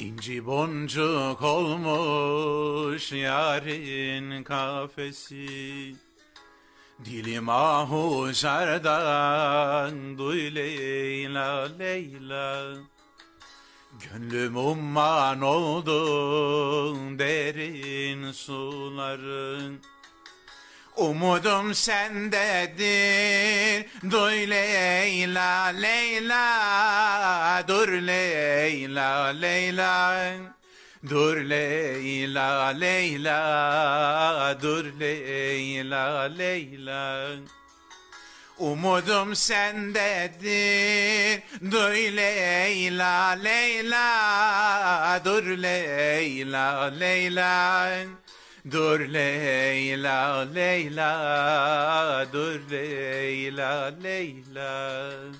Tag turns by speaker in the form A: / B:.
A: İnci boncuk olmuş yarın kafesi. Dilim ahuşardan duy Leyla Leyla. Gönlüm umman oldu derin suların. Umudum sendedir Duy Leyla Leyla Dur Leyla Leyla. Dur Leyla Leyla Dur Leyla Leyla. Umudum sendedir. Duy Leyla Leyla Dur Leyla Leyla Dur Leyla Leyla Dur Leyla Leyla